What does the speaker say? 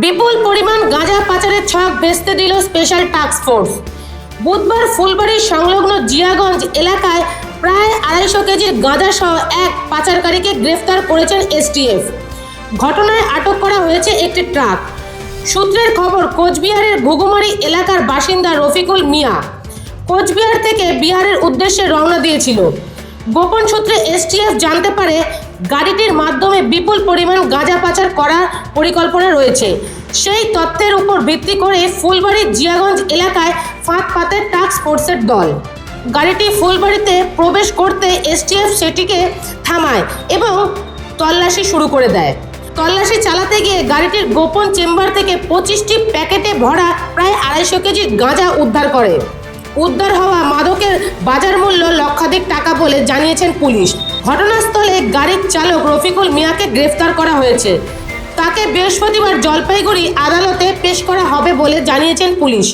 বিপুল পরিমাণ গাঁজা পাচারের ছক ভেস্তে দিল স্পেশাল টাস্ক ফোর্স। বুধবার ফুলবাড়ির সংলগ্ন জিয়াগঞ্জ এলাকায় প্রায় আড়াইশো কেজির গাঁজা সহ এক পাচারকারীকে গ্রেফতার করেছেন এসটিএফ। ঘটনায় আটক করা হয়েছে একটি ট্রাক। সূত্রের খবর, কোচবিহারের ঘুঘুমারি এলাকার বাসিন্দা রফিকুল মিয়া কোচবিহার থেকে বিহারের উদ্দেশ্যে রওনা দিয়েছিল। গোপন সূত্রে এসটিএফ জানতে পারে, গাড়িটির মাধ্যমে বিপুল পরিমাণ গাঁজা পাচার করার পরিকল্পনা রয়েছে। সেই তথ্যের উপর ভিত্তি করে ফুলবাড়ির জিয়াগঞ্জ এলাকায় ফাঁক পাতে টাস্ক ফোর্সের দল। গাড়িটি ফুলবাড়িতে প্রবেশ করতে এসটিএফ সেটিকে থামায় এবং তল্লাশি শুরু করে দেয়। তল্লাশি চালাতে গিয়ে গাড়িটির গোপন চেম্বার থেকে পঁচিশটি প্যাকেটে ভরা প্রায় আড়াইশো কেজি গাঁজা উদ্ধার করে। উদ্ধার হওয়া মাদকের বাজার মূল্য লক্ষাধিক টাকা বলে জানিয়েছেন পুলিশ। ঘটনাস্থলে গাড়ির চালক রফিকুল মিয়াকে গ্রেফতার করা হয়েছে। তাকে বৃহস্পতিবার জলপাইগুড়ি আদালতে পেশ করা হবে বলে জানিয়েছেন পুলিশ।